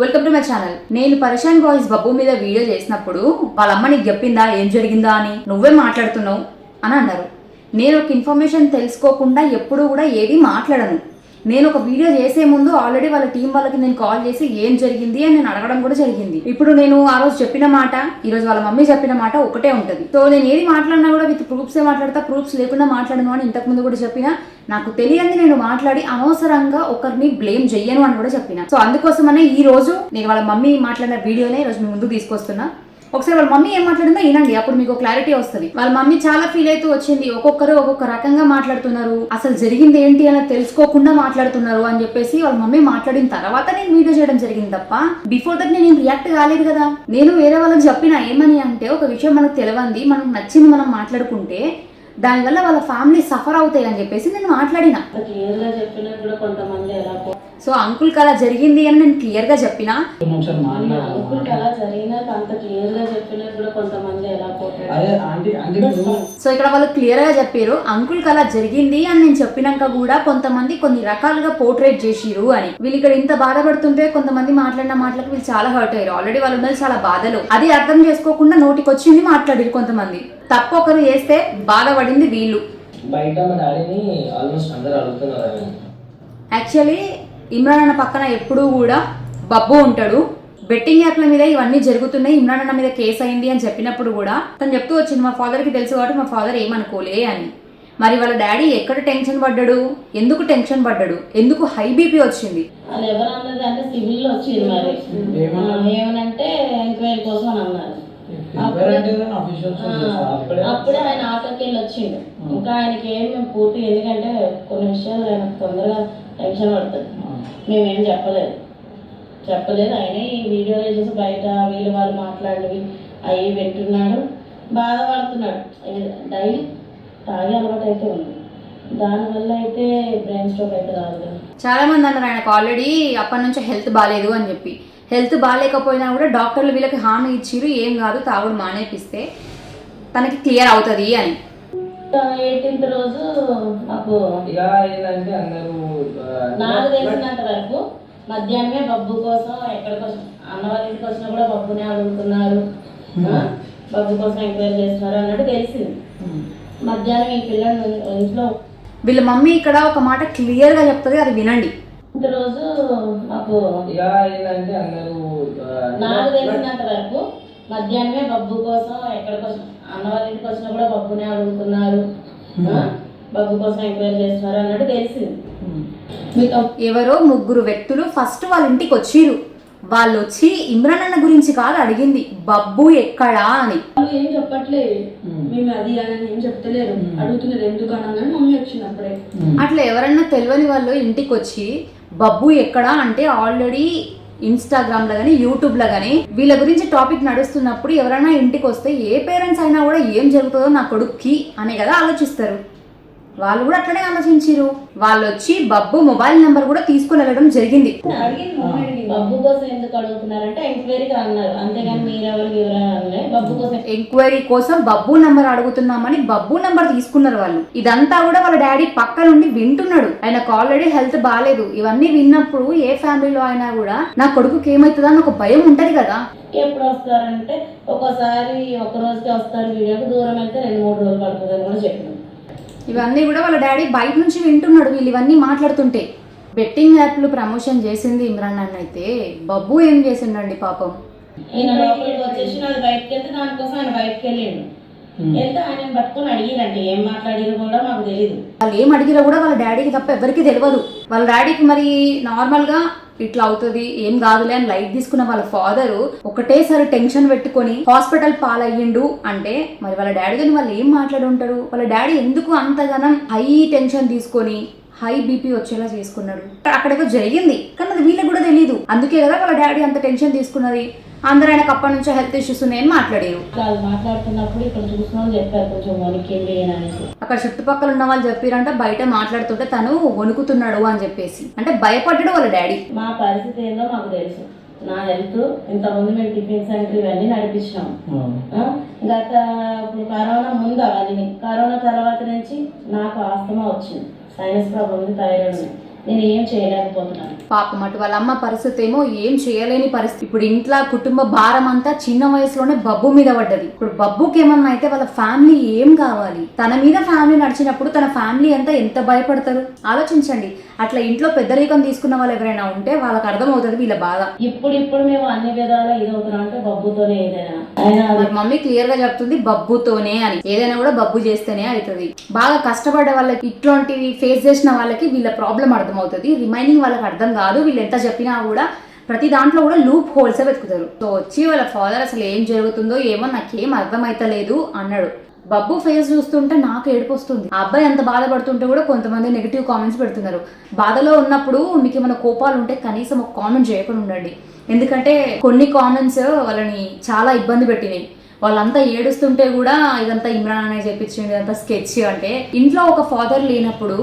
Welcome to my channel నేను పరేషాన్ boys Babbu మీద వీడియో చేసినప్పుడు వాళ్ళ అమ్మ నీకు చెప్పిందా ఏం జరిగిందా అని నువ్వే మాట్లాడుతున్నావు అని అన్నారు. నేను ఒక ఇన్ఫర్మేషన్ తెలుసుకోకుండా ఎప్పుడూ కూడా ఏది మాట్లాడను. నేను ఒక వీడియో చేసే ముందు ఆల్రెడీ వాళ్ళ టీం వాళ్ళకి నేను కాల్ చేసి ఏం జరిగింది అని నేను అడగడం కూడా జరిగింది. ఇప్పుడు నేను ఆ రోజు చెప్పిన మాట ఈ రోజు వాళ్ళ మమ్మీ చెప్పిన మాట ఒకటే ఉంటుంది. సో నేను ఏది మాట్లాడినా కూడా విత్ ప్రూఫ్స్ ఏ మాట్లాడతా ప్రూఫ్స్ లేకుండా మాట్లాడను అని ఇంతకు ముందు కూడా చెప్పిన నాకు తెలియంది నేను మాట్లాడి అనవసరంగా ఒకరిని బ్లేమ్ చెయ్యను అని కూడా చెప్పిన. సో అందుకోసమనే ఈ రోజు నేను వాళ్ళ మమ్మీ మాట్లాడిన వీడియోనే ఈ రోజు మీ తీసుకొస్తున్నా. ఒకసారి వాళ్ళ మమ్మీ ఏం మాట్లాడిందో వినండి అప్పుడు మీకు క్లారిటీ వస్తుంది. వాళ్ళ మమ్మీ చాలా ఫీల్ అవుతూ వచ్చింది ఒక్కొక్కరు ఒక్కొక్క రకంగా మాట్లాడుతున్నారు అసలు జరిగింది ఏంటి అని తెలుసుకోకుండా మాట్లాడుతున్నారు అని చెప్పేసి వాళ్ళ మమ్మీ మాట్లాడిన తర్వాత నేను వీడియో చేయడం జరిగింది తప్ప బిఫోర్ దట్ నేను రియాక్ట్ కాలేదు కదా. నేను వేరే వాళ్ళకి చెప్పిన ఏమని అంటే ఒక విషయం మనకు తెలియంది మనకు నచ్చింది మనం మాట్లాడుకుంటే దానివల్ల వాళ్ళ ఫ్యామిలీ సఫర్ అవుతాయి అని చెప్పేసి నేను మాట్లాడిన. క్లియర్గా చెప్పినా కూడా కొంతమంది ఎలా పో- సో అంకుల్కి అలా జరిగింది అని నేను క్లియర్గా చెప్పిన. అంకుల్ సో ఇక్కడ వాళ్ళు క్లియర్గా చెప్పారు అంకుల్కి అలా జరిగింది అని నేను చెప్పినాక కూడా కొంతమంది కొన్ని రకాలుగా పోర్ట్రేట్ చేసిరు అని. వీళ్ళు ఇక్కడ ఇంత బాధపడుతుంటే కొంతమంది మాట్లాడిన మాటలకు వీళ్ళు చాలా హర్ట్ అయ్యారు. ఆల్రెడీ వాళ్ళు ఉన్నది చాలా బాధలు. అది అర్థం చేసుకోకుండా నోటికి వచ్చింది మాట్లాడారు కొంతమంది. తప్పు ఒకరు చేస్తే బాధపడింది వీళ్ళు. బయట మా డాడీని ఆల్మోస్ట్ అందరు అడుగుతున్నారు యాక్చువల్లీ ఇమ్రాన్ అన్న పక్కన ఎప్పుడూ కూడా బబ్బు ఉంటాడు. బెట్టింగ్ యాప్ల మీద ఇవన్నీ జరుగుతున్నాయి. ఇమ్రాన్ అన్న మీద కేసు అయింది అని చెప్పినప్పుడు కూడా తను చెప్తూ వచ్చింది మా ఫాదర్కి తెలుసు కాబట్టి మా ఫాదర్ ఏమనుకోలే అని. మరి వాళ్ళ డాడీ ఎక్కడ టెన్షన్ పడ్డాడు? ఎందుకు టెన్షన్ పడ్డాడు? ఎందుకు హై బీపీ వచ్చింది? అంటే సివిల్లో వచ్చింది మరి? ఏమనంటే ఎంక్వైరీ కోసం అని అన్నారు. అప్పుడే ఆయన ఆటోకి వెళ్ళి వచ్చిండు ఇంకా ఆయనకి ఏం మేము పూర్తి ఎందుకంటే కొన్ని విషయాలు ఆయన తొందరగా టెన్షన్ పడుతుంది. మేమేం చెప్పలేదు. చెప్పలేదు. ఆయన ఈ వీడియోలో చూసి బయట వీళ్ళు వాళ్ళు మాట్లాడినవి అవి వింటున్నాడు. బాధపడుతున్నాడు. డైలీ తాగే అలవాటు అయితే ఉంది. దానివల్ల అయితే బ్రెయిన్ స్ట్రోక్ అయితే రాదు చాలా మంది అన్నారు ఆయనకు ఆల్రెడీ అప్పటి నుంచి హెల్త్ బాగాలేదు అని చెప్పి. హెల్త్ బాగాలేకపోయినా కూడా డాక్టర్లు వీళ్ళకి హామీ ఇచ్చిరు ఏం కాదు తాగుడు మానేపిస్తే తనకి క్లియర్ అవుతుంది అని. ఎయిటీన్త్ రోజు నాకు నాకు తెలిసినంత వరకు మధ్యాహ్నమే బబ్బు కోసం ఎక్కడికి వచ్చి అన్న వాళ్ళ ఇంటికి వచ్చినా కూడా బబ్బునే అడుగుతున్నారు. బబ్బు కోసం ఎంక్వైరీ చేస్తున్నారు అన్నట్టు తెలిసింది. మధ్యాహ్నం ఈ పిల్లలు ఇంట్లో వీళ్ళ మమ్మీ ఇక్కడ ఒక మాట క్లియర్గా చెప్తుంది అది వినండి. రోజు నాకు ఇక ఏంటంటే అందరూ నాకు తెలిసినంత వరకు మధ్యాహ్నమే బబ్బు కోసం ఎక్కడికి వచ్చి అన్న వాళ్ళ ఇంటికి వచ్చినా కూడా బబ్బునే అడుగుతున్నారు. బబ్బు కోసం ఎంక్వైరీ చేస్తున్నారు అన్నట్టు తెలిసింది. మీకు ఎవరో ముగ్గురు వ్యక్తులు ఫస్ట్ వాళ్ళ ఇంటికి వచ్చిరు వాళ్ళు వచ్చి ఇమ్రాన్ అన్న గురించి కాదు అడిగింది. బబ్బు ఎక్కడా అని. వాళ్ళు ఏం చెప్పట్లేదు మేము అది అని ఏం చెప్తలేరు. అడుగుతున్నారు ఎందుకు అనగానే మమ్మీ వచ్చింది అప్పుడే. అట్లా ఎవరన్నా తెలియని వాళ్ళు ఇంటికి వచ్చి బబ్బు ఎక్కడా అంటే ఆల్రెడీ ఇన్స్టాగ్రామ్లో కానీ యూట్యూబ్లో కానీ వీళ్ళ గురించి టాపిక్ నడుస్తున్నప్పుడు ఎవరైనా ఇంటికి వస్తే ఏ పేరెంట్స్ అయినా కూడా ఏం జరుగుతుందో నా కొడుక్కి అనే కదా ఆలోచిస్తారు. వాళ్ళు కూడా అట్లనే ఆలోచించారు వాళ్ళు వచ్చి బబ్బు మొబైల్ నెంబర్ కూడా తీసుకుని వెళ్ళడం జరిగింది. బబ్బు కోసం ఎందుకు అడుగుతున్నారంటే ఎంక్వైరీకి అన్నారు. అంతేగాని మీరెవరు వివరాలు అనలే బబ్బు కోసం ఎంక్వైరీ కోసం బబ్బు నంబర్ అడుగుతున్నామని బబ్బు నంబర్ తీసుకున్నారు వాళ్ళు. ఇదంతా కూడా వాళ్ళ డాడీ పక్క నుండి వింటున్నాడు. ఆయనకు ఆల్రెడీ హెల్త్ బాగాలేదు ఇవన్నీ విన్నప్పుడు ఏ ఫ్యామిలీలో అయినా కూడా నా కొడుకుకి ఏమవుతుందా అని ఒక భయం ఉంటది కదా. ఎప్పుడు వస్తారంటే ఒక్కోసారి ఒక రోజుకి వస్తారు వీడియోకి దూరం అయితే రెండు మూడు రోజులు పడుతుంది అని కూడా చెప్పినాం ఇవన్నీ కూడా వాళ్ళ డాడీ బయట నుంచి వింటున్నాడు వీళ్ళు ఇవన్నీ మాట్లాడుతుంటే. బెట్టింగ్ యాప్లు ప్రమోషన్ చేసింది ఇమ్రాన్ అన్న అయితే. బబ్బు ఏం చేసిండండి పాపం. ఈయన లోపలికి వచ్చేసి నాది బయటకు వెళ్తే దానికోసం ఆయన బయటకు వెళ్ళిండు వెళ్తే ఆయన పట్టుకొని అడిగిరంటే ఏం మాట్లాడిరు కూడా మాకు తెలియదు వాళ్ళు ఏం అడిగినా కూడా వాళ్ళ డాడీకి తప్ప ఎవరికి తెలియదు వాళ్ళ డాడీకి మరి నార్మల్గా ఇట్లా అవుతుంది ఏం కాదులే అని లైట్ తీసుకున్న వాళ్ళ ఫాదర్ ఒకటేసారి టెన్షన్ పెట్టుకొని హాస్పిటల్ పాలయ్యిండు అంటే మరి వాళ్ళ డాడీతో వాళ్ళు ఏం మాట్లాడి ఉంటారు వాళ్ళ డాడీ ఎందుకు అంతగానం హై టెన్షన్ తీసుకొని హై బీపీ వచ్చేలా చేసుకున్నాడు? అక్కడేదో జరిగింది కానీ అది వీళ్ళకి కూడా తెలియదు అందుకే కదా వాళ్ళ డాడీ అంత టెన్షన్ తీసుకున్నది. అందరూ ఆయనకు అప్పటి నుంచో హెల్త్ ఇష్యూస్ ఉన్నాయని మాట్లాడారు. వాళ్ళు మాట్లాడుతున్నప్పుడు ఇక్కడ చూసిన చెప్పారు కొంచెం వణికింది అక్కడ చుట్టుపక్కల ఉన్న వాళ్ళు చెప్పారంట బయట మాట్లాడుతుంటే తను వణుకుతున్నాడు అని చెప్పేసి. అంటే భయపడ్డాడు వాళ్ళ డాడీ. మా పరిస్థితి ఏందో మాకు తెలుసు. నా హెల్త్ ఇంతకుముందు మేము టిఫిన్ సెంటర్ ఇవన్నీ నడిపించినాం. ఆ, గత ఇప్పుడు కరోనా ముందు అవన్నీ కరోనా తర్వాత నుంచి నాకు ఆస్తమా వచ్చింది. సైనస్ ప్రాబ్లం ఉంది థైరాయిడ్ ఉంది. నేను ఏం చేయలేకపోతున్నాను. పాపం అటు వాళ్ళ అమ్మ పరిస్థితి ఏమో ఏం చేయలేని పరిస్థితి. ఇప్పుడు ఇంట్లో కుటుంబ భారం అంతా చిన్న వయసులోనే బబ్బు మీద పడ్డది. ఇప్పుడు బబ్బుకి ఏమన్నా అయితే వాళ్ళ ఫ్యామిలీ ఏం కావాలి? తన మీద ఫ్యామిలీ నడిచినప్పుడు తన ఫ్యామిలీ అంతా ఎంత భయపడతారు? ఆలోచించండి. అట్లా ఇంట్లో పెద్దరికం తీసుకున్న వాళ్ళు ఎవరైనా ఉంటే వాళ్ళకి అర్థమవుతుంది వీళ్ళ బాధ. ఇప్పుడు ఇప్పుడు మేము అన్ని విధాలా ఇదవుతున్నాం అంటే బబ్బుతోనే ఏదైనా. మమ్మీ క్లియర్గా చెప్తుంది బబ్బుతోనే అని. ఏదైనా కూడా బబ్బు చేస్తేనే అవుతుంది. బాగా కష్టపడ్డ వాళ్ళకి ఇట్లాంటివి ఫేస్ చేసిన వాళ్ళకి వీళ్ళ ప్రాబ్లం అర్థమవుతుంది. రిమైనింగ్ వాళ్ళకి అర్థం కాదు. వీళ్ళు ఎంత చెప్పినా కూడా ప్రతి దాంట్లో కూడా లూప్ హోల్స్ వెతుకుతారు. సో వచ్చి వాళ్ళ ఫాదర్ అసలు ఏం జరుగుతుందో ఏమో నాకేం అర్థమైతలేదు అన్నాడు. బబ్బు ఫేస్ చూస్తుంటే నాకు ఏడుపు వస్తుంది. ఆ అబ్బాయి ఎంత బాధపడుతుంటే కూడా కొంతమంది నెగిటివ్ కామెంట్స్ పెడుతున్నారు. బాధలో ఉన్నప్పుడు మీకు ఏమైనా కోపాలు ఉంటే కనీసం ఒక కామెంట్ చేయకుండా ఉండండి. ఎందుకంటే కొన్ని కామెంట్స్ వాళ్ళని చాలా ఇబ్బంది పెట్టినాయి. వాళ్ళంతా ఏడుస్తుంటే కూడా ఇదంతా ఇమ్రాన్ అనే చెప్పించింది ఇదంతా స్కెచ్ అంటే. ఇంట్లో ఒక ఫాదర్ లేనప్పుడు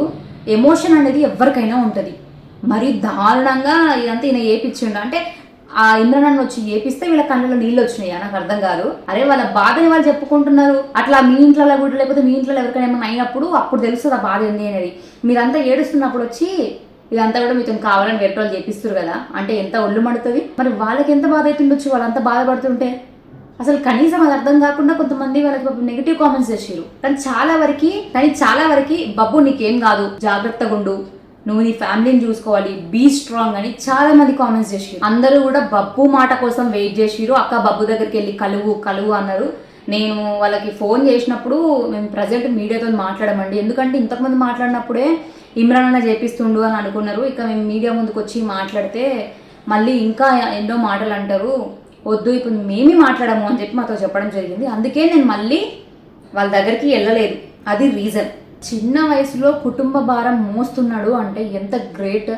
ఎమోషన్ అనేది ఎవరికైనా ఉంటుంది. మరి దారుణంగా ఇదంతా ఈయన ఏపిచ్చిండు. అంటే ఆ ఇంద్రనాన్ని వచ్చి ఏపిస్తే వీళ్ళ కళ్ళలో నీళ్ళు వచ్చినాయి. నాకు అర్థం కాదు. అరే వాళ్ళ బాధని వాళ్ళు చెప్పుకుంటున్నారు. అట్లా మీ ఇంట్లో కూడా లేకపోతే మీ ఇంట్లో ఎవరికైనా ఏమైనా అయినప్పుడు అప్పుడు తెలుస్తుంది ఆ బాధ ఏంది అనేది. మీరంతా ఏడుస్తున్నప్పుడు వచ్చి ఇదంతా కూడా మీతో కావాలని పెట్రోల్ చేపిస్తారు కదా. అంటే ఎంత ఒళ్ళు మడుతుంది. మరి వాళ్ళకి ఎంత బాధ అవుతుండొచ్చు వాళ్ళంతా బాధపడుతుంటే? అసలు కనీసం అది అర్థం కాకుండా కొంతమంది వాళ్ళకి నెగిటివ్ కామెంట్స్ చేసారు కానీ చాలా వరకు కానీ చాలా వరకు బబ్బు నీకేం కాదు. జాగ్రత్తగా ఉండు. నువ్వు నీ ఫ్యామిలీని చూసుకోవాలి. బీ స్ట్రాంగ్ అని చాలా మంది కామెంట్స్ చేసారు అందరూ కూడా బబ్బు మాట కోసం వెయిట్ చేసిరు అక్క బబ్బు దగ్గరికి వెళ్ళి కలువు కలువు అన్నారు. నేను వాళ్ళకి ఫోన్ చేసినప్పుడు మేము ప్రజెంట్ మీడియాతో మాట్లాడమండి. ఎందుకంటే ఇంతకుముందు మాట్లాడినప్పుడే ఇమ్రాన్ అన్న చేపిస్తుండు అని అనుకున్నారు. ఇక మేము మీడియా ముందుకు వచ్చి మాట్లాడితే మళ్ళీ ఇంకా ఎన్నో మాటలు అంటారు. వద్దు ఇప్పుడు మేమే మాట్లాడము అని చెప్పి మాతో చెప్పడం జరిగింది. అందుకే నేను మళ్ళీ వాళ్ళ దగ్గరికి వెళ్ళలేదు. అది రీజన్ చిన్న వయసులో కుటుంబ భారం మోస్తున్నాడు అంటే ఎంత గ్రేట్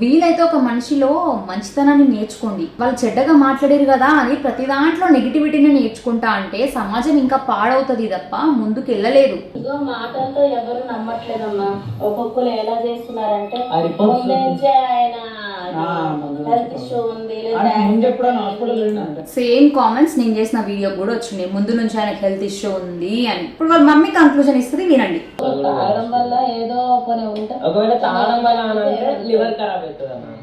వీలైతే ఒక మనిషిలో మంచితనాన్ని నేర్చుకోండి. వాళ్ళు చెడ్డగా మాట్లాడారు కదా అని ప్రతి దాంట్లో నెగిటివిటీని నేర్చుకుంటా అంటే సమాజం ఇంకా పాడవుతుంది తప్ప ముందుకు వెళ్ళలేదు. మాటలతో ఎవరు నమ్మట్లేదమ్మా. ఒక్కొక్కరు ఎలా చేస్తున్నారంటే ఆయన ఆయన సేమ్ కామెంట్స్ నేను చేసిన వీడియో కూడా వచ్చినాయి ముందు నుంచి ఆయనకు హెల్త్ ఇష్యూ ఉంది అని. ఇప్పుడు వాళ్ళ మమ్మీ కంక్లూజన్ ఇస్తుంది వినండి. తాగడం వల్ల ఏదో కొన్ని ఉంటే ఒకవేళ తాగడం వల్ల అని అంటే లివర్ ఖరాబ్ అవుతుంది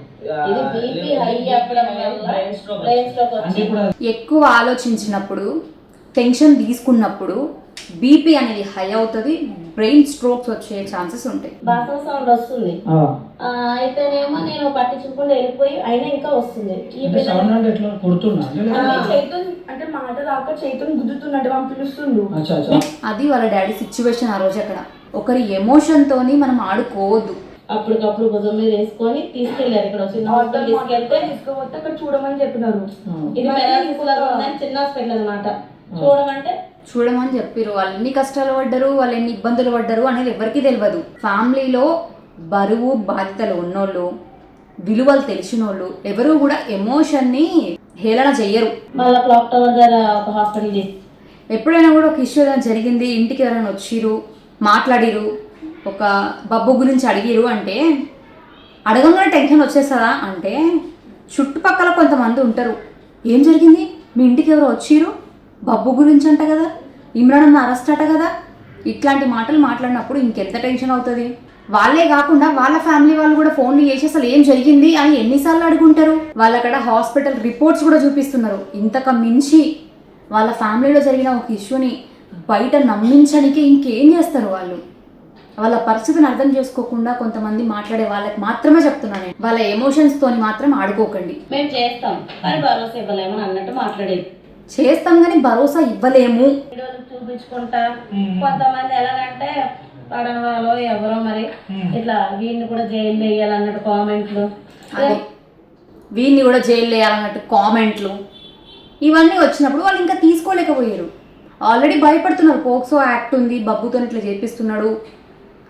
ఎక్కువ ఆలోచించినప్పుడు టెన్షన్ తీసుకున్నప్పుడు బీపీ అనేది హై అవుతుంది బ్రెయిన్ స్ట్రోక్స్ వచ్చే ఛాన్సెస్ ఉంటాయి. బాసం సౌండ్ వస్తుంది. అయితేనేమో నేను పట్టించుకుంటూ వెళ్ళిపోయి అయినా ఇంకా వస్తుంది. ఈ అంటే పిల్ల సౌండ్ అంటే ఎట్లా? కొడుతున్నా అంటే లేదా? అంటే చైతన్ అంటే మాట రాక చైతన్ గుద్దుతున్నట్టు పిలుస్తుండు. అచ్చా అచ్చా. అది వాళ్ళ డాడీ సిచ్యువేషన్ ఆ రోజు అక్కడ. ఒకరి ఎమోషన్తోని మనం ఆడుకోవద్దు. అప్పటికప్పుడు భుజం మీద వేసుకొని తీసుకెళ్ళారు ఇక్కడ చిన్న హాస్పిటల్ తీసుకెళ్తే తీసుకుపోతే అక్కడ చూడమని చెప్పినారు. ఇది చిన్న హాస్పిటల్ అన్నమాట. చూడమంటే చూడమని చెప్పిరు వాళ్ళు ఎన్ని కష్టాలు పడ్డరు వాళ్ళు ఎన్ని ఇబ్బందులు పడ్డరు అనేది ఎవరికీ తెలియదు ఫ్యామిలీలో బరువు బాధ్యతలు ఉన్నోళ్ళు విలువలు తెలిసినోళ్ళు ఎవరు కూడా ఎమోషన్ని హేళన చెయ్యరు. మళ్ళీ క్లాక్ టవర్ దగ్గర ఒక హాస్పిటల్ చేసి ఎప్పుడైనా కూడా ఒక ఇష్యూ ఏదైనా జరిగింది ఇంటికి ఎవరైనా వచ్చిరు మాట్లాడిరు ఒక బబ్బు గురించి అడిగిరు అంటే అడగంగానే టెన్షన్ వచ్చేస్తుందా అంటే చుట్టుపక్కల కొంతమంది ఉంటారు. ఏం జరిగింది? మీ ఇంటికి ఎవరు వచ్చిరు బబ్బు గురించి అంట కదా? ఇమ్రాన్ అన్న అరెస్ట్ అట కదా? ఇట్లాంటి మాటలు మాట్లాడినప్పుడు ఇంకెంత టెన్షన్ అవుతుంది? వాళ్ళే కాకుండా వాళ్ళ ఫ్యామిలీ వాళ్ళు కూడా ఫోన్లు చేసి అసలు ఏం జరిగింది అని ఎన్నిసార్లు అడుగుంటారు? వాళ్ళక్కడ హాస్పిటల్ రిపోర్ట్స్ కూడా చూపిస్తున్నారు. ఇంతక మించి వాళ్ళ ఫ్యామిలీలో జరిగిన ఒక ఇష్యూని బయట నమ్మించడానికి ఇంకేం చేస్తారు వాళ్ళు? వాళ్ళ పరిస్థితిని అర్థం చేసుకోకుండా కొంతమంది మాట్లాడే వాళ్ళకి మాత్రమే చెప్తున్నాను వాళ్ళ ఎమోషన్స్ తోని మాత్రం ఆడుకోకండి. మేము చేస్తాం. కానీ భరోసా ఇవ్వలేమని అన్నట్టు మాట్లాడేది. చేస్తాం కానీ భరోసా ఇవ్వలేము. వీడియోలు చూపించుకుంటా. కొంతమంది ఎలాగంటే పడన వాళ్ళు ఎవరో మరి ఇట్లా వీడిని కూడా జైలు వేయాలన్నట్టు కామెంట్లు. అదే. వీడిని కూడా జైలు వేయాలన్నట్టు కామెంట్లు. ఇవన్నీ వచ్చినప్పుడు వాళ్ళు ఇంకా తీసుకోలేకపోయారు. ఆల్రెడీ భయపడుతున్నారు. పోక్సో యాక్ట్ ఉంది బబ్బుతో ఇట్లా చేపిస్తున్నాడు.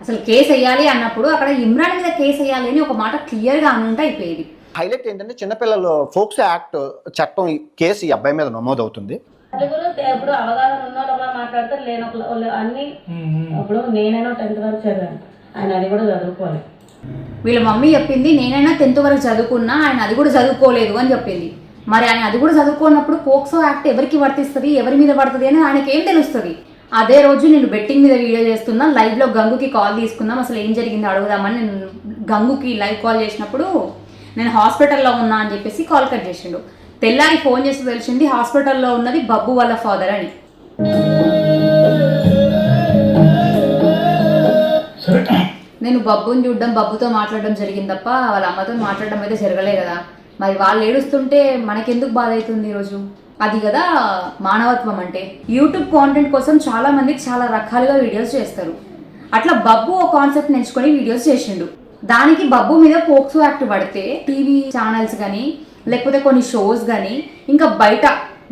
అసలు కేసు వేయాలి అన్నప్పుడు అక్కడ ఇమ్రాన్ మీద కేసు వేయాలి అని ఒక మాట క్లియర్గా అనుంటే అయిపోయేది. హైలైట్ ఏంటంటే చిన్నపిల్లలు ఫోక్స్ యాక్ట్ చట్టం కేసు ఈ అబ్బాయి మీద నమోదవుతుంది. ఎప్పుడు అవగాహన ఉన్న వాళ్ళు ఒకలా మాట్లాడతారు లేని అన్ని అప్పుడు నేనైనా టెన్త్ వరకు చదివాను. ఆయన అది కూడా చదువుకోవాలి వీళ్ళ మమ్మీ చెప్పింది నేనైనా టెన్త్ వరకు చదువుకున్నా ఆయన అది కూడా చదువుకోలేదు అని చెప్పింది. మరి ఆయన అది కూడా చదువుకున్నప్పుడు పోక్సో యాక్ట్ ఎవరికి వర్తిస్తుంది ఎవరి మీద పడుతుంది అని ఆయనకి ఏం తెలుస్తుంది? అదే రోజు నేను బెట్టింగ్ మీద వీడియో చేస్తున్నా లైవ్లో గంగుకి కాల్ తీసుకుందాం అసలు ఏం జరిగిందో అడుగుదామని నేను గంగుకి లైవ్ కాల్ చేసినప్పుడు నేను హాస్పిటల్లో ఉన్నా అని చెప్పేసి కాల్ కట్ చేసిండు. తెల్లారి ఫోన్ చేసి తెలిసింది హాస్పిటల్లో ఉన్నది బబ్బు వాళ్ళ ఫాదర్ అని. నేను బబ్బుని చూడడం బబ్బుతో మాట్లాడడం జరిగింది తప్ప వాళ్ళ అమ్మతో మాట్లాడడం అయితే జరగలే కదా. మరి వాళ్ళు ఏడుస్తుంటే మనకెందుకు బాధ అవుతుంది ఈరోజు అది కదా మానవత్వం అంటే. యూట్యూబ్ కాంటెంట్ కోసం చాలా మంది చాలా రకాలుగా వీడియోస్ చేస్తారు. అట్లా బబ్బు ఒక కాన్సెప్ట్ నేర్చుకొని వీడియోస్ చేసిండు. దానికి బబ్బు మీద పోక్సో యాక్ట్ పడితే టీవీ ఛానల్స్ కానీ లేకపోతే కొన్ని షోస్ కానీ ఇంకా బయట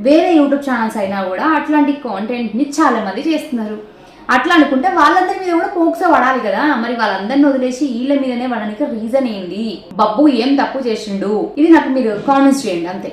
వేరే యూట్యూబ్ ఛానల్స్ అయినా కూడా అట్లాంటి కాంటెంట్ని చాలా మంది చేస్తున్నారు. అట్లా అనుకుంటే వాళ్ళందరి మీద కూడా పోక్సో పడాలి కదా. మరి వాళ్ళందరిని వదిలేసి వీళ్ళ మీదనే పడడానికి రీజన్ ఏంది? బబ్బు ఏం తప్పు చేసిండు? ఇది నాకు మీరు కామెంట్స్ చేయండి అంతే.